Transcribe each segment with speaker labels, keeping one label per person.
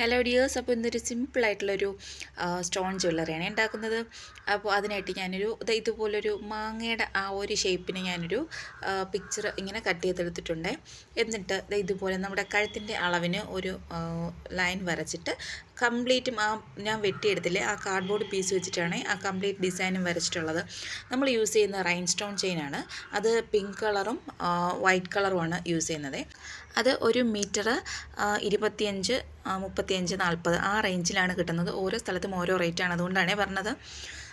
Speaker 1: Hello dears അപ്പോൾ ഇന്നൊരു സിമ്പിളായിട്ടുള്ളൊരു സ്റ്റോൺ ജ്വല്ലറിയാണ് ഉണ്ടാക്കുന്നത്. അപ്പോൾ അതിനായിട്ട് ഞാനൊരു ഇതുപോലൊരു മാങ്ങയുടെ ആ ഒരു ഷേപ്പിന് ഞാനൊരു പിക്ചർ ഇങ്ങനെ കട്ട് ചെയ്തെടുത്തിട്ടുണ്ട്. എന്നിട്ട് ഇതുപോലെ നമ്മുടെ കഴുത്തിന്റെ അളവിന് ഒരു ലൈൻ വരച്ചിട്ട് കംപ്ലീറ്റും ആ ഞാൻ വെട്ടിയെടുത്തില്ലേ ആ കാർഡ്ബോർഡ് പീസ് വെച്ചിട്ടാണ് ആ കംപ്ലീറ്റ് ഡിസൈനും വരച്ചിട്ടുള്ളത്. നമ്മൾ യൂസ് ചെയ്യുന്ന റൈൻ സ്റ്റോൺ ചെയിനാണ് അത് പിങ്ക് കളറും വൈറ്റ് കളറുമാണ് യൂസ് ചെയ്യുന്നത്. അത് ഒരു മീറ്റർ ഇരുപത്തിയഞ്ച് മുപ്പത്തിയഞ്ച് നാൽപ്പത് ആ റേഞ്ചിലാണ് കിട്ടുന്നത്. ഓരോ സ്ഥലത്തും ഓരോ റേറ്റാണ് അതുകൊണ്ടാണ് പറഞ്ഞത്.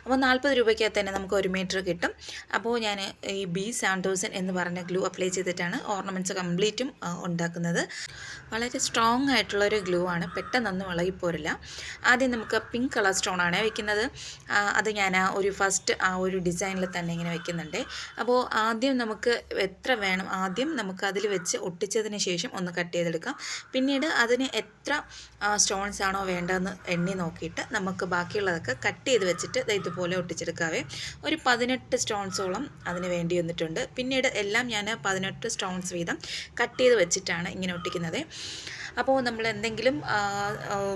Speaker 1: അപ്പോൾ നാൽപ്പത് രൂപയ്ക്കകത്ത് തന്നെ നമുക്ക് ഒരു മീറ്റർ കിട്ടും. അപ്പോൾ ഞാൻ ഈ ബി സെവൻ തൗസൻഡ് എന്ന് പറഞ്ഞ ഗ്ലൂ അപ്ലൈ ചെയ്തിട്ടാണ് ഓർണമെന്റ്സ് കംപ്ലീറ്റും ഉണ്ടാക്കുന്നത്. വളരെ സ്ട്രോങ് ആയിട്ടുള്ളൊരു ഗ്ലൂ ആണ്. പെട്ടെന്നൊന്നും ഇളകിപ്പോരില്ല. ആദ്യം നമുക്ക് പിങ്ക് കളർ സ്റ്റോൺ ആണ് വെക്കുന്നത്. അത് ഞാൻ ആ ഒരു ഫസ്റ്റ് ആ ഒരു ഡിസൈനിൽ തന്നെ ഇങ്ങനെ വെക്കുന്നുണ്ട്. അപ്പോൾ ആദ്യം നമുക്ക് എത്ര വേണം? ആദ്യം നമുക്ക് അതിൽ വെച്ച് ഒട്ടിച്ചതിന് ശേഷം ഒന്ന് കട്ട് ചെയ്തെടുക്കാം. പിന്നീട് അതിന് എത്ര സ്റ്റോൺസ് ആണോ വേണ്ടതെന്ന് എണ്ണി നോക്കിയിട്ട് നമുക്ക് ബാക്കിയുള്ളതൊക്കെ കട്ട് ചെയ്ത് വെച്ചിട്ട് ഇത് പോലെ ഒട്ടിച്ചെടുക്കാവേ. ഒരു പതിനെട്ട് സ്റ്റോൺസോളം അതിന് വേണ്ടി വന്നിട്ടുണ്ട്. പിന്നീട് എല്ലാം ഞാൻ പതിനെട്ട് സ്റ്റോൺസ് വീതം കട്ട് ചെയ്ത് വെച്ചിട്ടാണ് ഇങ്ങനെ ഒട്ടിക്കുന്നത്. അപ്പോൾ നമ്മൾ എന്തെങ്കിലും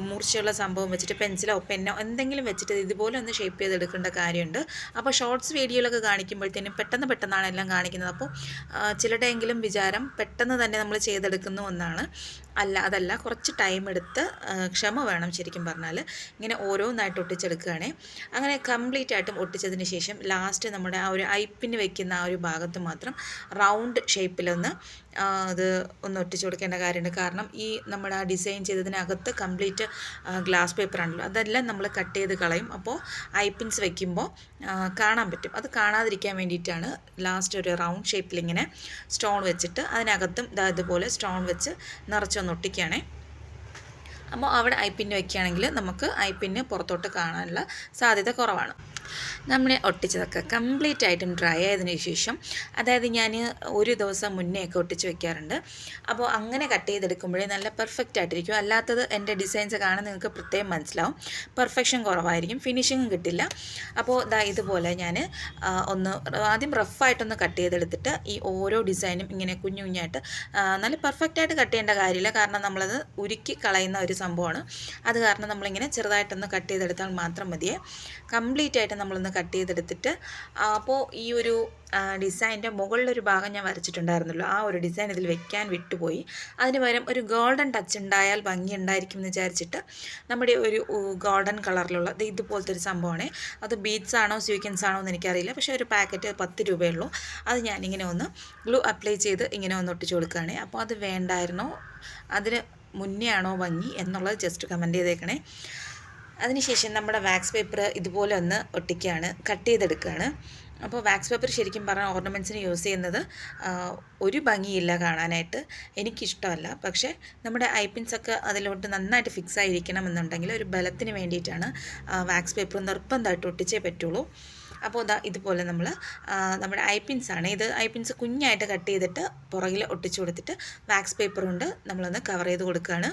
Speaker 1: മൂർച്ചയുള്ള സംഭവം വെച്ചിട്ട് പെൻസിലോ പെന്നോ എന്തെങ്കിലും വെച്ചിട്ട് ഇതുപോലെ ഒന്ന് ഷേപ്പ് ചെയ്തെടുക്കേണ്ട കാര്യമുണ്ട്. അപ്പോൾ ഷോർട്സ് വീഡിയോയിലൊക്കെ കാണിക്കുമ്പോഴത്തേനും പെട്ടെന്ന് പെട്ടെന്നാണ് എല്ലാം കാണിക്കുന്നത്. അപ്പോൾ ചിലരുടെയെങ്കിലും വിചാരം പെട്ടെന്ന് തന്നെ നമ്മൾ ചെയ്തെടുക്കുന്ന ഒന്നാണ് അല്ല അതല്ല കുറച്ച് ടൈം എടുത്ത് ക്ഷമ വേണം ശരിക്കും പറഞ്ഞാൽ. ഇങ്ങനെ ഓരോന്നായിട്ട് ഒട്ടിച്ചെടുക്കുകയാണേ. അങ്ങനെ കംപ്ലീറ്റ് ആയിട്ടും ഒട്ടിച്ചതിന് ശേഷം ലാസ്റ്റ് നമ്മുടെ ആ ഒരു ഐപ്പിന് വെക്കുന്ന ആ ഒരു ഭാഗത്ത് മാത്രം റൗണ്ട് ഷേപ്പിലൊന്ന് അത് ഒന്ന് ഒട്ടിച്ചു കൊടുക്കേണ്ട കാര്യമുണ്ട്. കാരണം ഈ നമ്മുടെ ആ ഡിസൈൻ ചെയ്തതിനകത്ത് കംപ്ലീറ്റ് ഗ്ലാസ് പേപ്പർ ആണല്ലോ അതെല്ലാം നമ്മൾ കട്ട് ചെയ്ത് കളയും. അപ്പോൾ ഐപ്പിൻസ് വെക്കുമ്പോൾ കാണാൻ പറ്റും. അത് കാണാതിരിക്കാൻ വേണ്ടിയിട്ടാണ് ലാസ്റ്റ് ഒരു റൗണ്ട് ഷേപ്പിലിങ്ങനെ സ്റ്റോൺ വെച്ചിട്ട് അതിനകത്തും ഇതുപോലെ സ്റ്റോൺ വെച്ച് നിറച്ചൊന്ന് ഒട്ടിക്കുകയാണേ. അപ്പോൾ അവിടെ ഐ പിന്ന് വെക്കുകയാണെങ്കിൽ നമുക്ക് ഐ പിന്ന് പുറത്തോട്ട് കാണാനുള്ള സാധ്യത കുറവാണ്. നമ്മുടെ ഒട്ടിച്ചതൊക്കെ കംപ്ലീറ്റ് ആയിട്ടും ഡ്രൈ ആയതിന് ശേഷം അതായത് ഞാൻ ഒരു ദിവസം മുന്നേ ഒക്കെ ഒട്ടിച്ച് വെക്കാറുണ്ട്. അപ്പോൾ അങ്ങനെ കട്ട് ചെയ്തെടുക്കുമ്പോഴേ നല്ല പെർഫെക്റ്റ് ആയിട്ടിരിക്കും. അല്ലാത്തത് എന്റെ ഡിസൈൻസ് കാണാൻ നിങ്ങൾക്ക് പ്രത്യേകം മനസ്സിലാവും. പെർഫെക്ഷൻ കുറവായിരിക്കും. ഫിനിഷിങ്ങും കിട്ടില്ല. അപ്പോൾ ദാ ഇതുപോലെ ഞാൻ ഒന്ന് ആദ്യം റഫായിട്ടൊന്ന് കട്ട് ചെയ്തെടുത്തിട്ട് ഈ ഓരോ ഡിസൈനും ഇങ്ങനെ കുഞ്ഞു കുഞ്ഞായിട്ട് നല്ല പെർഫെക്റ്റ് ആയിട്ട് കട്ട് ചെയ്യേണ്ട കാര്യമില്ല. കാരണം നമ്മളത് ഉരുക്കി കളയുന്ന ഒരു സംഭവമാണ്. അത് കാരണം നമ്മളിങ്ങനെ ചെറുതായിട്ടൊന്ന് കട്ട് ചെയ്തെടുത്താൽ മാത്രം മതിയേ. കംപ്ലീറ്റ് ആയിട്ട് നമ്മളൊന്ന് കട്ട് ചെയ്തെടുത്തിട്ട് അപ്പോൾ ഈ ഒരു ഡിസൈന്റെ മുകളിലൊരു ഭാഗം ഞാൻ വരച്ചിട്ടുണ്ടായിരുന്നല്ലോ. ആ ഒരു ഡിസൈൻ ഇതിൽ വെക്കാൻ വിട്ടുപോയി. അതിന് പകരം ഒരു ഗോൾഡൻ ടച്ച് ഉണ്ടായാൽ ഭംഗി ഉണ്ടായിരിക്കും എന്ന് വിചാരിച്ചിട്ട് നമ്മുടെ ഒരു ഗോൾഡൻ കളറിലുള്ള ഇതുപോലത്തെ ഒരു സംഭവമാണ്. അത് ബീറ്റ്സ് ആണോ സ്വീക്കൻസ് ആണോ എന്ന് എനിക്കറിയില്ല. പക്ഷേ ഒരു പാക്കറ്റ് പത്ത് രൂപയുള്ളൂ. അത് ഞാനിങ്ങനെ ഒന്ന് ഗ്ലൂ അപ്ലൈ ചെയ്ത് ഇങ്ങനെ ഒന്ന് ഒട്ടിച്ചു കൊടുക്കുകയാണ്. അപ്പോൾ അത് വേണ്ടായിരുന്നോ? അതിന് മുന്നേ ആണോ ഭംഗി എന്നുള്ളത് ജസ്റ്റ് കമന്റ് ചെയ്തേക്കണേ. അതിനുശേഷം നമ്മുടെ വാക്സ് പേപ്പർ ഇതുപോലെ ഒന്ന് ഒട്ടിക്കുകയാണ് കട്ട് ചെയ്തെടുക്കുകയാണ് അപ്പോൾ വാക്സ് പേപ്പർ ശരിക്കും പറഞ്ഞാൽ ഓർണമെന്റ്സിന് യൂസ് ചെയ്യുന്നത് ഒരു ഭംഗിയില്ല കാണാനായിട്ട്. എനിക്കിഷ്ടമല്ല. പക്ഷേ നമ്മുടെ ഐപ്പിൻസൊക്കെ അതിലോട്ട് നന്നായിട്ട് ഫിക്സ് ആയിരിക്കണം എന്നുണ്ടെങ്കിൽ ഒരു ബലത്തിന് വേണ്ടിയിട്ടാണ് വാക്സ് പേപ്പർ നിർബന്ധമായിട്ട് ഒട്ടിച്ചേ പറ്റുള്ളൂ. അപ്പോൾ ഇതാ ഇതുപോലെ നമ്മൾ നമ്മുടെ ഐപ്പിൻസാണ് ഇത് ഐപ്പിൻസ് കുഞ്ഞായിട്ട് കട്ട് ചെയ്തിട്ട് പുറകിൽ ഒട്ടിച്ചു കൊടുത്തിട്ട് വാക്സ് പേപ്പർ കൊണ്ട് നമ്മളൊന്ന് കവർ ചെയ്ത് കൊടുക്കുകയാണ്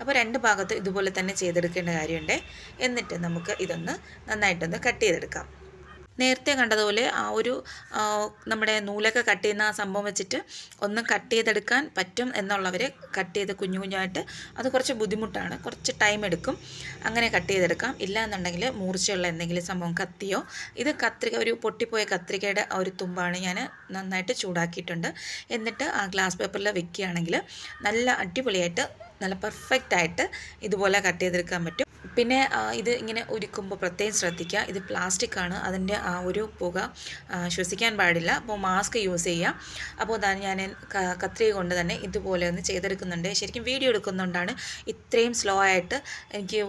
Speaker 1: അപ്പോൾ രണ്ട് ഭാഗത്ത് ഇതുപോലെ തന്നെ ചെയ്തെടുക്കേണ്ട കാര്യമുണ്ട്. എന്നിട്ട് നമുക്ക് ഇതൊന്ന് നന്നായിട്ടൊന്ന് കട്ട് ചെയ്തെടുക്കാം. നേരത്തെ കണ്ടതുപോലെ ആ ഒരു നമ്മുടെ നൂലൊക്കെ കട്ട് ചെയ്യുന്ന ആ സംഭവം വെച്ചിട്ട് ഒന്ന് കട്ട് ചെയ്തെടുക്കാൻ പറ്റും എന്നുള്ളവർ കട്ട് ചെയ്ത് കുഞ്ഞു കുഞ്ഞായിട്ട് അത് കുറച്ച് ബുദ്ധിമുട്ടാണ്. കുറച്ച് ടൈം എടുക്കും. അങ്ങനെ കട്ട് ചെയ്തെടുക്കാം. ഇല്ല എന്നുണ്ടെങ്കിൽ മൂർച്ചയുള്ള എന്തെങ്കിലും സംഭവം കത്തിയോ ഇത് കത്രിക ഒരു പൊട്ടിപ്പോയ കത്രികയുടെ ആ ഒരു തുമ്പാണ് ഞാൻ നന്നായിട്ട് ചൂടാക്കിയിട്ടുണ്ട്. എന്നിട്ട് ആ ഗ്ലാസ് പേപ്പറിൽ വെക്കുകയാണെങ്കിൽ നല്ല അടിപൊളിയായിട്ട് നല്ല പെർഫെക്റ്റ് ആയിട്ട് ഇതുപോലെ കട്ട് ചെയ്തെടുക്കാൻ പറ്റും. പിന്നെ ഇത് ഇങ്ങനെ ഒരുക്കുമ്പോൾ പ്രത്യേകം ശ്രദ്ധിക്കുക ഇത് പ്ലാസ്റ്റിക് ആണ്. അതിന്റെ ആ ഒരു പുക ശ്വസിക്കാൻ പാടില്ല. അപ്പോൾ മാസ്ക് യൂസ് ചെയ്യുക അപ്പോൾ അതാണ് ഞാൻ കത്രിക കൊണ്ട് തന്നെ ഇതുപോലെ ഒന്ന് ചെയ്തെടുക്കുന്നുണ്ട്. ശരിക്കും വീഡിയോ എടുക്കുന്നതുകൊണ്ടാണ് ഇത്രയും സ്ലോ ആയിട്ട് എനിക്ക്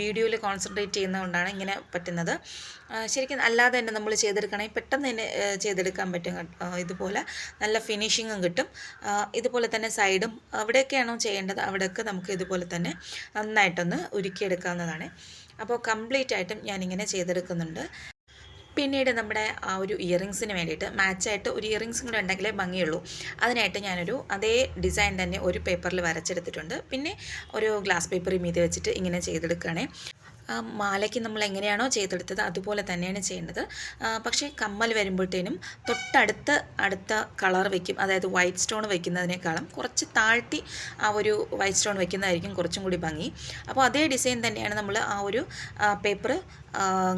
Speaker 1: വീഡിയോയിൽ കോൺസെൻട്രേറ്റ് ചെയ്യുന്നതുകൊണ്ടാണ് ഇങ്ങനെ പറ്റുന്നത്. ശരിക്കും അല്ലാതെ തന്നെ നമ്മൾ ചെയ്തെടുക്കണമെങ്കിൽ പെട്ടെന്ന് തന്നെ ചെയ്തെടുക്കാൻ പറ്റും ഇതുപോലെ നല്ല ഫിനിഷിങ്ങും കിട്ടും. ഇതുപോലെ തന്നെ സൈഡും എവിടെയൊക്കെയാണോ ചെയ്യേണ്ടത്? അവിടെയൊക്കെ നമുക്ക് ഇതുപോലെ തന്നെ നന്നായിട്ടൊന്ന് ഉരുക്കിയെടുക്കാവുന്നതാണ് അപ്പോൾ കംപ്ലീറ്റ് ആയിട്ടും ഞാനിങ്ങനെ ചെയ്തെടുക്കുന്നുണ്ട്. പിന്നീട് നമ്മുടെ ആ ഒരു ഇയറിങ്സിന് വേണ്ടിയിട്ട് മാച്ചായിട്ട് ഒരു ഇയറിങ്സും കൂടെ ഉണ്ടെങ്കിലേ ഭംഗിയുള്ളൂ. അതിനായിട്ട് ഞാനൊരു അതേ ഡിസൈൻ തന്നെ ഒരു പേപ്പറിൽ വരച്ചെടുത്തിട്ടുണ്ട്. പിന്നെ ഒരു ഗ്ലാസ് പേപ്പർ മീതി വെച്ചിട്ട് ഇങ്ങനെ ചെയ്തെടുക്കുകയാണേ. ആ മാലയ്ക്ക് നമ്മൾ എങ്ങനെയാണോ ചെയ്തെടുത്തത് അതുപോലെ തന്നെയാണ് ചെയ്യേണ്ടത്. പക്ഷേ കമ്മൽ വരുമ്പോഴത്തേനും തൊട്ടടുത്ത് അടുത്ത കളർ വയ്ക്കും അതായത് വൈറ്റ് സ്റ്റോൺ വയ്ക്കുന്നതിനേക്കാളും കുറച്ച് താഴ്ത്തി ആ ഒരു വൈറ്റ് സ്റ്റോൺ വയ്ക്കുന്നതായിരിക്കും കുറച്ചും കൂടി ഭംഗി. അപ്പോൾ അതേ ഡിസൈൻ തന്നെയാണ് നമ്മൾ ആ ഒരു പേപ്പർ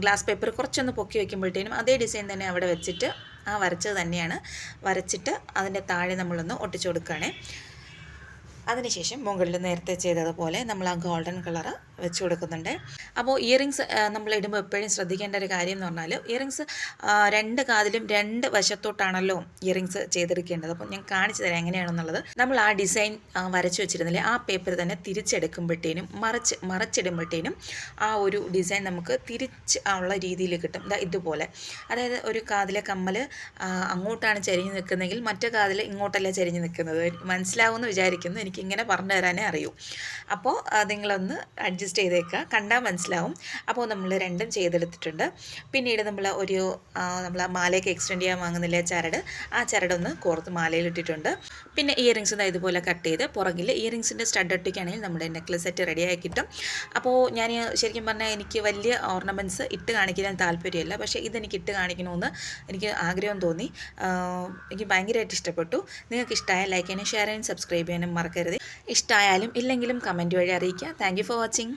Speaker 1: ഗ്ലാസ് പേപ്പർ കുറച്ചൊന്ന് പൊക്കി വയ്ക്കുമ്പോഴത്തേനും അതേ ഡിസൈൻ തന്നെ അവിടെ വെച്ചിട്ട് ആ വരച്ചത് തന്നെയാണ്. വരച്ചിട്ട് അതിന്റെ താഴെ നമ്മളൊന്ന് ഒട്ടിച്ചു കൊടുക്കുകയാണേ. അതിനുശേഷം മുകളിൽ നേരത്തെ ചെയ്തതുപോലെ നമ്മൾ ആ ഗോൾഡൻ കളർ വെച്ച് കൊടുക്കുന്നുണ്ട്. അപ്പോൾ ഇയറിങ്സ് നമ്മൾ ഇടുമ്പോൾ എപ്പോഴും ശ്രദ്ധിക്കേണ്ട ഒരു കാര്യം എന്ന് പറഞ്ഞാൽ ഇയറിങ്സ് രണ്ട് കാതിലും രണ്ട് വശത്തോട്ടാണല്ലോ ഇയറിങ്സ് ചെയ്തെടുക്കേണ്ടത് അപ്പോൾ ഞാൻ കാണിച്ചു തരാം എങ്ങനെയാണെന്നുള്ളത്. നമ്മൾ ആ ഡിസൈൻ വരച്ചു വെച്ചിരുന്നില്ലേ ആ പേപ്പർ തന്നെ തിരിച്ചെടുക്കുമ്പോഴത്തേനും മറച്ച് മറച്ചിടുമ്പോഴത്തേനും ആ ഒരു ഡിസൈൻ നമുക്ക് തിരിച്ച് ഉള്ള രീതിയിൽ കിട്ടും. ഇതുപോലെ. അതായത് ഒരു കാതിലെ കമ്മൽ അങ്ങോട്ടാണ് ചരിഞ്ഞ് നിൽക്കുന്നതെങ്കിൽ മറ്റേ കാതിൽ ഇങ്ങോട്ടല്ല ചരിഞ്ഞ് നിൽക്കുന്നത്. മനസ്സിലാവുമെന്ന് വിചാരിക്കുന്നു. എനിക്ക് ഇങ്ങനെ പറഞ്ഞു തരാനേ അറിയൂ. അപ്പോൾ നിങ്ങളൊന്ന് അഡ്ജസ്റ്റ് ചെയ്തേക്കുക കണ്ടാൽ മനസ്സിലാവും. അപ്പോൾ നമ്മൾ രണ്ടും ചെയ്തെടുത്തിട്ടുണ്ട്. പിന്നീട് നമ്മൾ ഒരു നമ്മൾ ആ മാലയൊക്കെ എക്സ്റ്റെൻഡ് ചെയ്യാൻ വാങ്ങുന്നില്ലേ ചരട്? ആ ചരടൊന്ന് കോർത്ത് മാലയിലിട്ടിട്ടുണ്ട്. പിന്നെ ഇയറിങ്സ് ഇതാ ഇതുപോലെ കട്ട് ചെയ്ത് പുറകിൽ ഇയറിങ്സിന്റെ സ്റ്റഡ് ഒട്ടിക്കുകയാണെങ്കിൽ നമ്മുടെ നെക്ലസ് സെറ്റ് റെഡിയായി കിട്ടും. അപ്പോൾ ഞാൻ ശരിക്കും പറഞ്ഞാൽ എനിക്ക് വലിയ ഓർണമെന്റ്സ് ഇട്ട് കാണിക്കാൻ താല്പര്യമില്ല. പക്ഷേ ഇതെനിക്ക് ഇട്ട് കാണിക്കണമെന്ന് എനിക്ക് ആഗ്രഹം തോന്നി. എനിക്ക് ഭയങ്കരമായിട്ട് ഇഷ്ടപ്പെട്ടു. നിങ്ങൾക്ക് ഇഷ്ടമായ ലൈക്ക് ചെയ്യാനും ഷെയർ ചെയ്യാനും സബ്സ്ക്രൈബ് ചെയ്യാനും മറക്കരുത്. ഇഷ്ടമായാലും ഇല്ലെങ്കിലും കമന്റ് വഴി അറിയിക്കുക. Thank you for watching